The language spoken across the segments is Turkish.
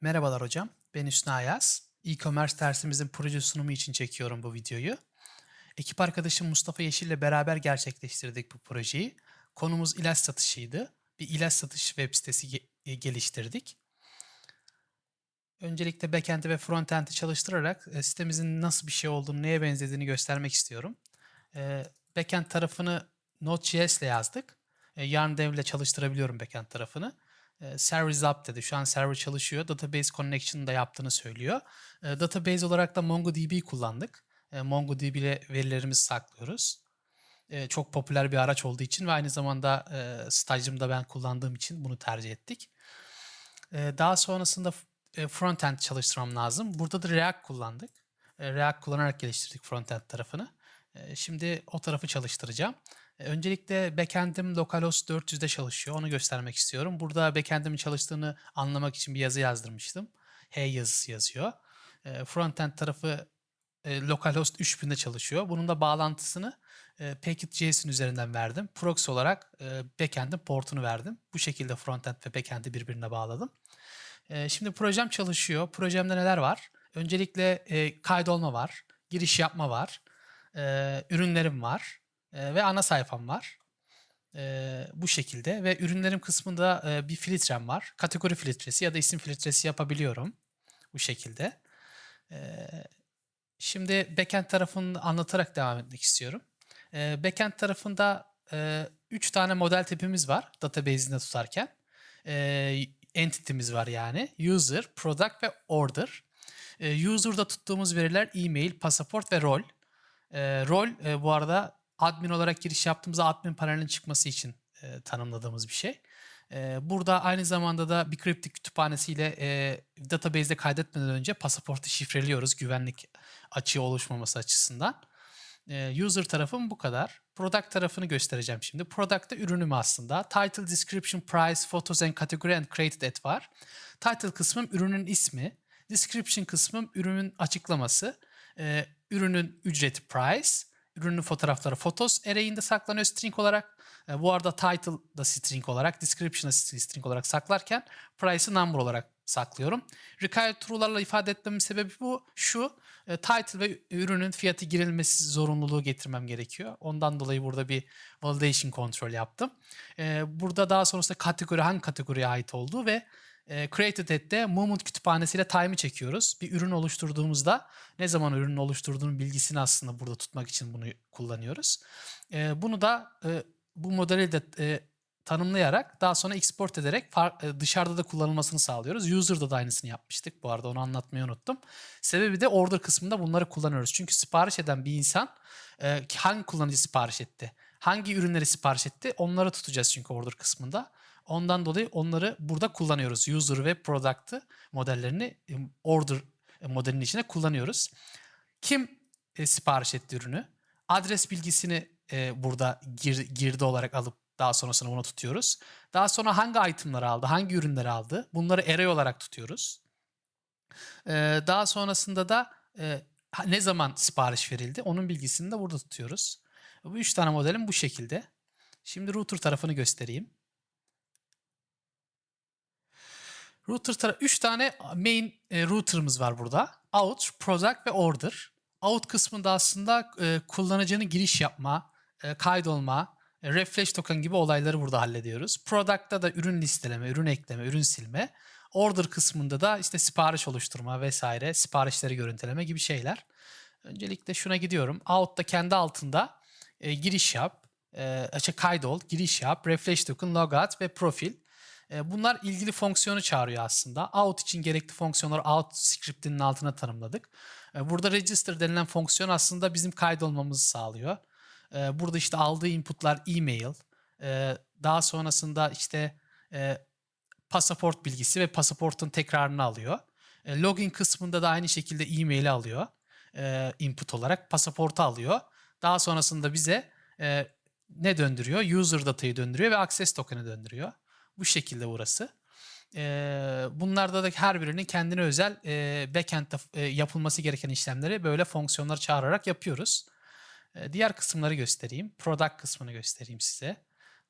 Merhabalar hocam, ben Hüsnü Ayaz. E-commerce dersimizin proje sunumu için çekiyorum bu videoyu. Ekip arkadaşım Mustafa Yeşil ile beraber gerçekleştirdik bu projeyi. Konumuz ilaç satışıydı. Bir ilaç satış web sitesi e, geliştirdik. Öncelikle backend'i ve frontend'i çalıştırarak e, sitemizin nasıl bir şey olduğunu, neye benzediğini göstermek istiyorum. E, backend tarafını Node.js ile yazdık. Yarn Dev ile çalıştırabiliyorum backend tarafını. E, server is up dedi. Şu an server çalışıyor. Database connection'ı da yaptığını söylüyor. E, database olarak da MongoDB kullandık. E, MongoDB ile verilerimizi saklıyoruz. Çok popüler bir araç olduğu için ve aynı zamanda e, stajımda ben kullandığım için bunu tercih ettik. Daha sonrasında e, frontend çalıştırmam lazım. Burada da React kullandık. React kullanarak geliştirdik frontend tarafını. Şimdi o tarafı çalıştıracağım. Öncelikle backend'im localhost 400'de çalışıyor. Onu göstermek istiyorum. Burada backend'imin çalıştığını anlamak için bir yazı yazdırmıştım. H yazısı yazıyor. E, Frontend tarafı e, localhost 3000'de çalışıyor. Bunun da bağlantısını e, Packet.js'in üzerinden verdim. Proxy olarak e, backend'in portunu verdim. Bu şekilde frontend ve backend'i birbirine bağladım. Şimdi projem çalışıyor. Projemde neler var? Öncelikle kaydolma var, giriş yapma var, ürünlerim var e, ve ana sayfam var. E, bu şekilde ve ürünlerim kısmında e, bir filtrem var. Kategori filtresi ya da isim filtresi yapabiliyorum bu şekilde. E, şimdi backend tarafını anlatarak devam etmek istiyorum. E, backend tarafında 3 tane model tipimiz var database'inde tutarken. E, entity'miz var yani. User, product ve order. E, user'da tuttuğumuz veriler e-mail, pasaport ve rol. E, rol e, bu arada admin olarak giriş yaptığımızda admin panelinin çıkması için e, tanımladığımız bir şey. E, burada aynı zamanda da bir kriptik kütüphanesiyle e, database'de kaydetmeden önce pasaportu şifreliyoruz güvenlik açığı oluşmaması açısından. E, user tarafım bu kadar. Product tarafını göstereceğim şimdi. Product'ta ürünüm aslında. Title, description, price, photos and category and created at var. Title kısmım ürünün ismi. Description kısmım ürünün açıklaması. E, ürünün ücreti price. Ürünün fotoğrafları photos array'inde saklanıyor string olarak. E, bu arada title da string olarak, description da string olarak saklarken price'ı number olarak saklıyorum. Required true'larla ifade etmemin sebebi bu. Şu, e, title ve ürünün fiyatı girilmesi zorunluluğu getirmem gerekiyor. Ondan dolayı burada bir validation kontrol yaptım. E, burada daha sonrasında kategori hangi kategoriye ait olduğu ve e, created at'te moment kütüphanesiyle time'ı çekiyoruz. Bir ürün oluşturduğumuzda ne zaman ürünün oluşturduğunun bilgisini aslında burada tutmak için bunu kullanıyoruz. E, bunu da e, bu modeli de e, tanımlayarak daha sonra export ederek e, dışarıda da kullanılmasını sağlıyoruz. User'da da aynısını yapmıştık. Bu arada onu anlatmayı unuttum. Sebebi de order kısmında bunları kullanıyoruz. Çünkü sipariş eden bir insan e, hangi kullanıcı sipariş etti? Hangi ürünleri sipariş etti? Onları tutacağız çünkü order kısmında. Ondan dolayı onları burada kullanıyoruz. User ve product'ı modellerini e, order e, modelinin içine kullanıyoruz. Kim e, sipariş etti ürünü? Adres bilgisini e, burada gir, girdi olarak alıp daha sonrasında bunu tutuyoruz. Daha sonra hangi itemları aldı, hangi ürünleri aldı? Bunları array olarak tutuyoruz. Ee, daha sonrasında da e, ne zaman sipariş verildi onun bilgisini de burada tutuyoruz. Bu üç tane modelim bu şekilde. Şimdi router tarafını göstereyim. Router tarafı 3 tane main e, router'ımız var burada. Out, product ve order. Out kısmında aslında e, kullanıcının giriş yapma, e, kaydolma, e, refresh token gibi olayları burada hallediyoruz. Product'ta da ürün listeleme, ürün ekleme, ürün silme. Order kısmında da işte sipariş oluşturma vesaire, siparişleri görüntüleme gibi şeyler. Öncelikle şuna gidiyorum. Out'ta kendi altında e, giriş yap, e, açı kaydol, giriş yap, refresh token, logout ve profil. E, bunlar ilgili fonksiyonu çağırıyor aslında. Out için gerekli fonksiyonları out scriptinin altına tanımladık. E, burada register denilen fonksiyon aslında bizim kaydolmamızı sağlıyor. E, burada işte aldığı inputlar e-mail, daha sonrasında işte e, pasaport bilgisi ve pasaportun tekrarını alıyor. Login kısmında da aynı şekilde e-mail'i alıyor e, input olarak. Pasaportu alıyor. Daha sonrasında bize e, ne döndürüyor? User datayı döndürüyor ve access token'ı döndürüyor. Bu şekilde burası. E, bunlarda da her birinin kendine özel e, backend'de e, yapılması gereken işlemleri böyle fonksiyonlar çağırarak yapıyoruz. E, diğer kısımları göstereyim. Product kısmını göstereyim size.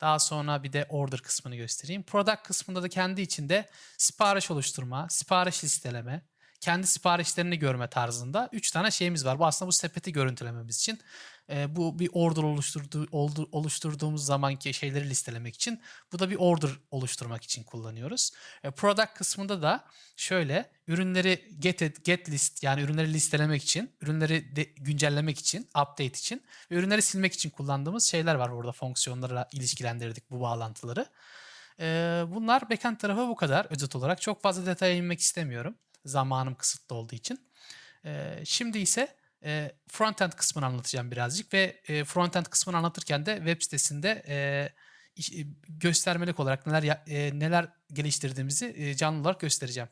Daha sonra bir de order kısmını göstereyim. Product kısmında da kendi içinde sipariş oluşturma, sipariş listeleme, kendi siparişlerini görme tarzında 3 tane şeyimiz var. Bu aslında bu sepeti görüntülememiz için. Ee, bu bir order oluşturduğu, oldu- oluşturduğumuz zamanki şeyleri listelemek için. Bu da bir order oluşturmak için kullanıyoruz. E, product kısmında da şöyle ürünleri get, et- get list yani ürünleri listelemek için, ürünleri de, güncellemek için, update için ürünleri silmek için kullandığımız şeyler var burada fonksiyonlarla ilişkilendirdik bu bağlantıları. Ee, bunlar backend tarafı bu kadar özet olarak. Çok fazla detaya inmek istemiyorum. Zamanım kısıtlı olduğu için. Ee, şimdi ise e, frontend kısmını anlatacağım birazcık ve e, frontend kısmını anlatırken de web sitesinde e, e, göstermelik olarak neler e, neler geliştirdiğimizi e, canlı olarak göstereceğim.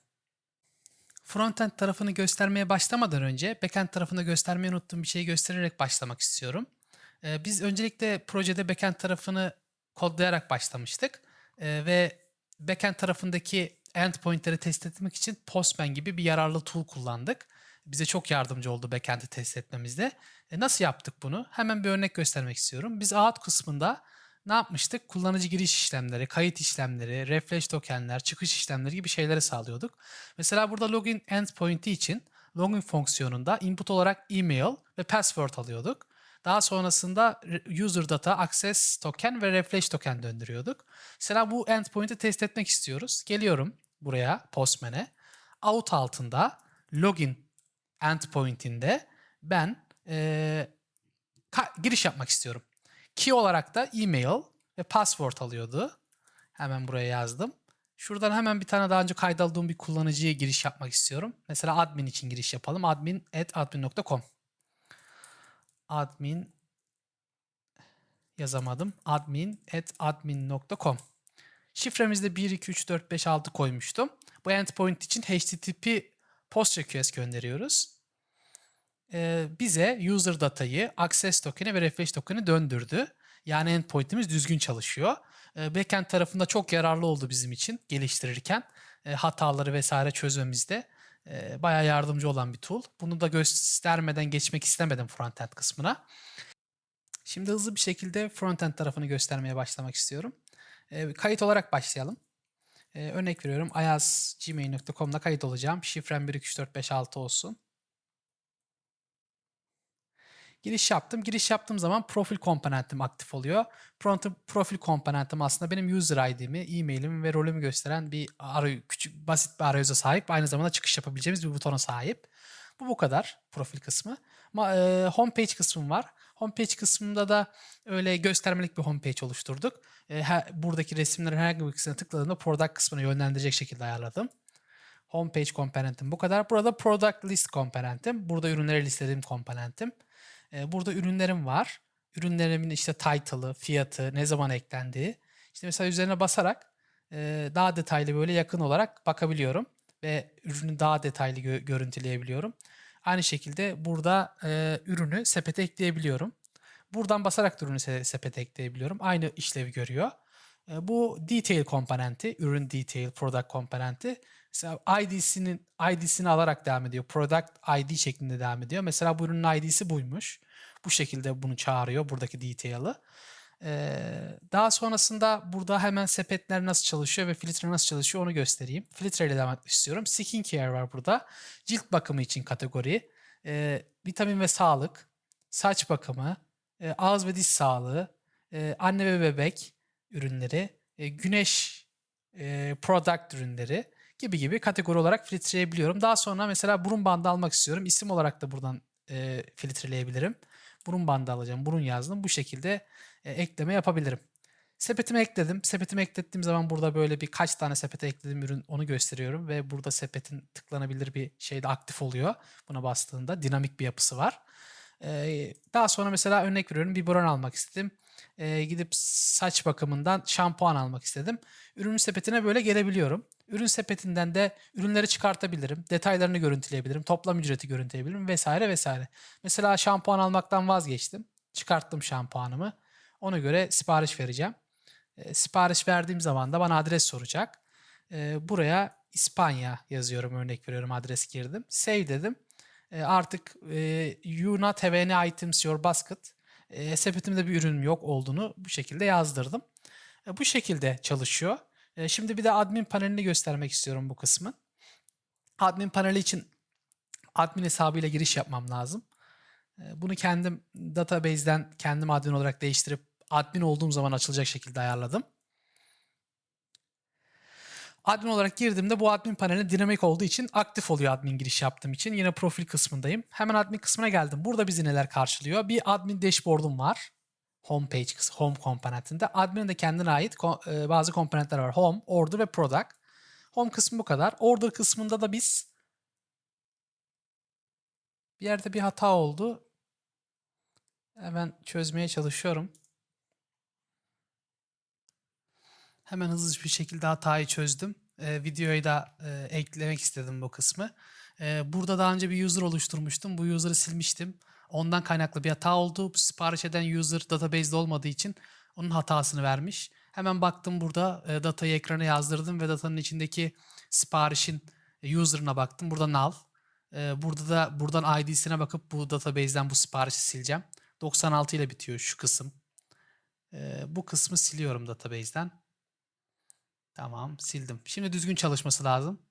Frontend tarafını göstermeye başlamadan önce backend tarafını göstermeyi unuttuğum bir şeyi göstererek başlamak istiyorum. Ee, biz öncelikle projede backend tarafını kodlayarak başlamıştık Ee, ve backend tarafındaki endpointleri test etmek için Postman gibi bir yararlı tool kullandık. Bize çok yardımcı oldu backend'i test etmemizde. E, nasıl yaptık bunu? Hemen bir örnek göstermek istiyorum. Biz out kısmında ne yapmıştık? Kullanıcı giriş işlemleri, kayıt işlemleri, refresh tokenler, çıkış işlemleri gibi şeyleri sağlıyorduk. Mesela burada login endpoint'i için login fonksiyonunda input olarak email ve password alıyorduk. Daha sonrasında user data, access token ve refresh token döndürüyorduk. Mesela bu endpoint'i test etmek istiyoruz. Geliyorum buraya Postman'e. Out altında login endpoint'inde ben ka- giriş yapmak istiyorum. Key olarak da email ve password alıyordu. Hemen buraya yazdım. Şuradan hemen bir tane daha önce kaydaldığım bir kullanıcıya giriş yapmak istiyorum. Mesela admin için giriş yapalım. admin at admin.com admin yazamadım. admin at admin.com Şifremizde 1, 2, 3, 4, 5, 6 koymuştum. Bu endpoint için HTTP post request gönderiyoruz. Ee, bize user datayı, access token'i ve refresh token'i döndürdü. Yani endpoint'imiz düzgün çalışıyor. Ee, backend tarafında çok yararlı oldu bizim için geliştirirken. Ee, hataları vesaire çözmemizde e, bayağı yardımcı olan bir tool. Bunu da göstermeden geçmek istemedim frontend kısmına. Şimdi hızlı bir şekilde frontend tarafını göstermeye başlamak istiyorum. Kayıt olarak başlayalım. Örnek veriyorum ayazgmail.com'da kayıt olacağım. Şifrem 12345 olsun. Giriş yaptım. Giriş yaptığım zaman profil komponentim aktif oluyor. Pro- Profil komponentim aslında benim user ID'mi, e-mailimi ve rolümü gösteren bir arayü- küçük basit bir arayüze sahip. Aynı zamanda çıkış yapabileceğimiz bir butona sahip. Bu bu kadar profil kısmı. Ama e, homepage kısmım var. Homepage kısmında da öyle göstermelik bir homepage oluşturduk. E, her- buradaki resimlerin herhangi birisine tıkladığımda product kısmını yönlendirecek şekilde ayarladım. Homepage komponentim bu kadar. Burada product list komponentim. Burada ürünleri listediğim komponentim. Ee, burada ürünlerim var. Ürünlerimin işte title'ı, fiyatı, ne zaman eklendiği. İşte mesela üzerine basarak e, daha detaylı böyle yakın olarak bakabiliyorum. Ve ürünü daha detaylı gö- görüntüleyebiliyorum. Aynı şekilde burada e, ürünü sepete ekleyebiliyorum. Buradan basarak da ürünü se- sepete ekleyebiliyorum. Aynı işlevi görüyor. E, Bu detail komponenti, ürün detail, product komponenti. Mesela ID'sinin ID'sini alarak devam ediyor. Product ID şeklinde devam ediyor. Mesela bu ürünün ID'si buymuş. Bu şekilde bunu çağırıyor buradaki detail'ı. Ee, daha sonrasında burada hemen sepetler nasıl çalışıyor ve filtre nasıl çalışıyor onu göstereyim. Filtre ile devam etmek istiyorum. Skin care var burada. Cilt bakımı için kategori. Ee, vitamin ve sağlık. Saç bakımı. e, ağız ve diş sağlığı. e, anne ve bebek ürünleri. e, güneş e, product ürünleri gibi gibi kategori olarak filtreleyebiliyorum. Daha sonra mesela burun bandı almak istiyorum. İsim olarak da buradan e, filtreleyebilirim. Burun bandı alacağım. Burun yazdım. Bu şekilde e, ekleme yapabilirim. Sepetime ekledim. Sepetime eklettiğim zaman burada böyle birkaç tane sepete eklediğim ürün onu gösteriyorum ve burada sepetin tıklanabilir bir şey de aktif oluyor. Buna bastığında dinamik bir yapısı var. Ee, daha sonra mesela örnek veriyorum bir bron almak istedim. Ee, gidip saç bakımından şampuan almak istedim. Ürün sepetine böyle gelebiliyorum. Ürün sepetinden de ürünleri çıkartabilirim. Detaylarını görüntüleyebilirim. Toplam ücreti görüntüleyebilirim vesaire vesaire. Mesela şampuan almaktan vazgeçtim. Çıkarttım şampuanımı. Ona göre sipariş vereceğim. E, sipariş verdiğim zaman da bana adres soracak. E, buraya İspanya yazıyorum örnek veriyorum adres girdim. Save dedim. E, artık e, you not have any items your basket. E, sepetimde bir ürünüm yok olduğunu bu şekilde yazdırdım. E, bu şekilde çalışıyor. E, şimdi bir de admin panelini göstermek istiyorum bu kısmın. Admin paneli için admin hesabıyla giriş yapmam lazım. E, bunu kendim database'den kendim admin olarak değiştirip admin olduğum zaman açılacak şekilde ayarladım. Admin olarak girdiğimde bu admin paneli dinamik olduğu için aktif oluyor admin giriş yaptığım için. Yine profil kısmındayım. Hemen admin kısmına geldim. Burada bizi neler karşılıyor? Bir admin dashboard'um var. Homepage home komponentinde. Admin'in kendine ait e, bazı komponentler var. Home, order ve product. Home kısmı bu kadar. Order kısmında da biz bir yerde bir hata oldu. Hemen çözmeye çalışıyorum. Hemen hızlı bir şekilde hatayı çözdüm. Ee, videoyu da e, eklemek istedim bu kısmı. Ee, burada daha önce bir user oluşturmuştum. Bu user'ı silmiştim. Ondan kaynaklı bir hata oldu. Bu sipariş eden user database'de olmadığı için onun hatasını vermiş. Hemen baktım burada e, datayı ekrana yazdırdım ve datanın içindeki siparişin e, user'ına baktım. Burada null. E, burada da buradan ID'sine bakıp bu database'den bu siparişi sileceğim. 96 ile bitiyor şu kısım. E, bu kısmı siliyorum database'den. Tamam sildim. Şimdi düzgün çalışması lazım.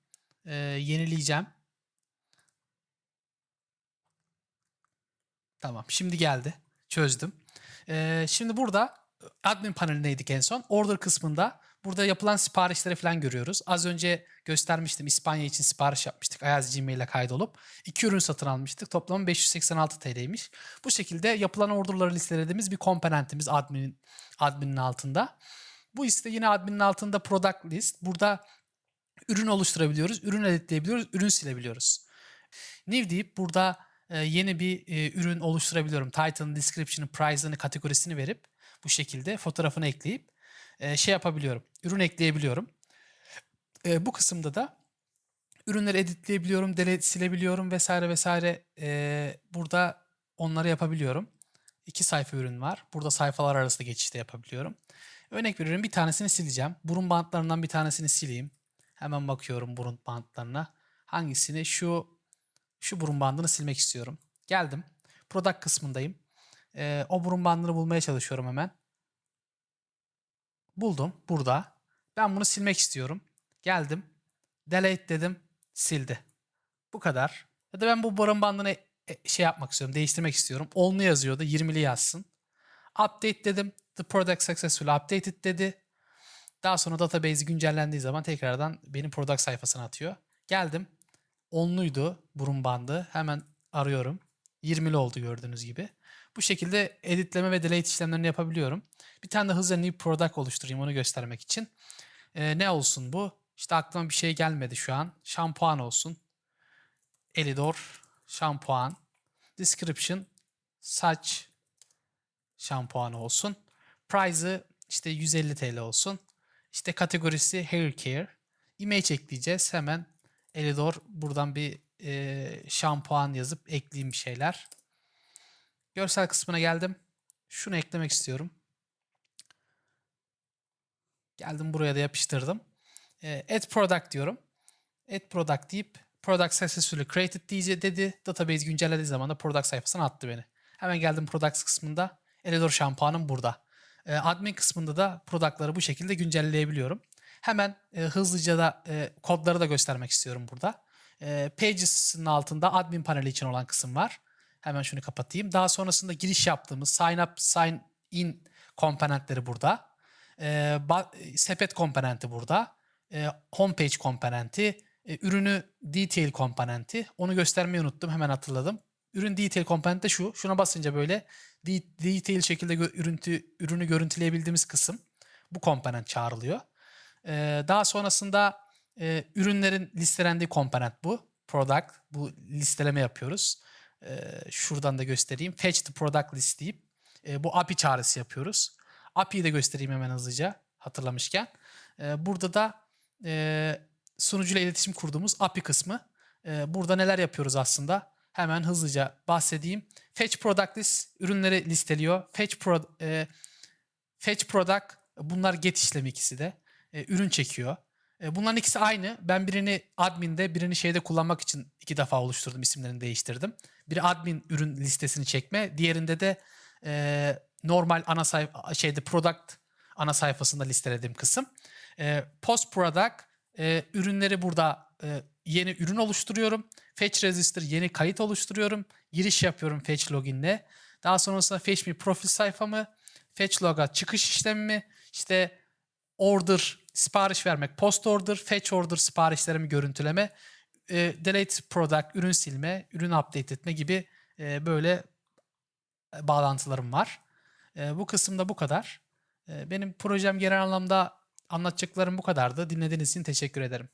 Ee, yenileyeceğim. Tamam şimdi geldi. Çözdüm. Ee, şimdi burada admin panelindeydik en son. Order kısmında burada yapılan siparişleri falan görüyoruz. Az önce göstermiştim İspanya için sipariş yapmıştık. Ayaz Gmail ile kaydolup. iki ürün satın almıştık. Toplam 586 TL'ymiş. Bu şekilde yapılan orderları listelediğimiz bir komponentimiz admin, adminin altında. Bu iste yine adminin altında product list. Burada ürün oluşturabiliyoruz, ürün editleyebiliyoruz, ürün silebiliyoruz. New deyip burada yeni bir e, ürün oluşturabiliyorum. Title'ın, description'ı, price'ını, kategorisini verip bu şekilde fotoğrafını ekleyip e, şey yapabiliyorum. Ürün ekleyebiliyorum. E, bu kısımda da ürünleri editleyebiliyorum, delete silebiliyorum vesaire vesaire. E, burada onları yapabiliyorum. İki sayfa ürün var. Burada sayfalar arasında geçişte yapabiliyorum. Örnek veriyorum bir tanesini sileceğim. Burun bantlarından bir tanesini sileyim. Hemen bakıyorum burun bantlarına. Hangisini? Şu şu burun bandını silmek istiyorum. Geldim. Product kısmındayım. Ee, o burun bandını bulmaya çalışıyorum hemen. Buldum. Burada. Ben bunu silmek istiyorum. Geldim. Delete dedim. Sildi. Bu kadar. Ya da ben bu burun bandını e, şey yapmak istiyorum. Değiştirmek istiyorum. Onlu yazıyordu. 20'li yazsın. Update dedim. The product successfully updated dedi. Daha sonra database güncellendiği zaman tekrardan benim product sayfasına atıyor. Geldim. Onluydu burun bandı. Hemen arıyorum. 20'li oldu gördüğünüz gibi. Bu şekilde editleme ve delete işlemlerini yapabiliyorum. Bir tane de hızla new product oluşturayım onu göstermek için. Ee, ne olsun bu? İşte aklıma bir şey gelmedi şu an. Şampuan olsun. Elidor şampuan. Description saç şampuanı olsun. Price'ı işte 150 TL olsun. İşte kategorisi hair care. Image ekleyeceğiz. Hemen Elidor buradan bir e, şampuan yazıp ekleyeyim bir şeyler. Görsel kısmına geldim. Şunu eklemek istiyorum. Geldim buraya da yapıştırdım. E, add product diyorum. Add product deyip product successfully created diye dedi. Database güncellediği zaman da product sayfasına attı beni. Hemen geldim products kısmında. Elidor şampuanım burada. E, admin kısmında da product'ları bu şekilde güncelleyebiliyorum. Hemen e, hızlıca da e, kodları da göstermek istiyorum burada. E, Pages'ın altında admin paneli için olan kısım var. Hemen şunu kapatayım. Daha sonrasında giriş yaptığımız sign up, sign in komponentleri burada. E, sepet komponenti burada. E, homepage komponenti, e, ürünü detail komponenti. Onu göstermeyi unuttum. Hemen hatırladım. Ürün detail komponenti de şu. Şuna basınca böyle detail şekilde ürüntü, ürünü görüntüleyebildiğimiz kısım bu komponent çağrılıyor. Ee, daha sonrasında e, ürünlerin listelendiği komponent bu. Product. Bu listeleme yapıyoruz. Ee, şuradan da göstereyim. Fetch the product list deyip e, bu API çağrısı yapıyoruz. API'yi de göstereyim hemen hızlıca hatırlamışken. Ee, burada da e, sunucuyla iletişim kurduğumuz API kısmı. E, burada neler yapıyoruz aslında? Hemen hızlıca bahsedeyim. Fetch product list ürünleri listeliyor. Fetch, pro, e, fetch product bunlar get işlemi ikisi de. E, ürün çekiyor. E, bunların ikisi aynı. Ben birini admin'de birini şeyde kullanmak için iki defa oluşturdum. isimlerini değiştirdim. Biri admin ürün listesini çekme. Diğerinde de e, normal ana sayfa şeyde product ana sayfasında listelediğim kısım. E, post product e, ürünleri burada e, yeni ürün oluşturuyorum. Fetch register yeni kayıt oluşturuyorum. Giriş yapıyorum fetch login'le. Daha sonrasında fetch me profil sayfamı, fetch log'a çıkış işlemimi, işte order sipariş vermek, post order, fetch order siparişlerimi görüntüleme, e, delete product ürün silme, ürün update etme gibi e, böyle bağlantılarım var. E, bu kısımda bu kadar. E, benim projem genel anlamda anlatacaklarım bu kadardı. Dinlediğiniz için teşekkür ederim.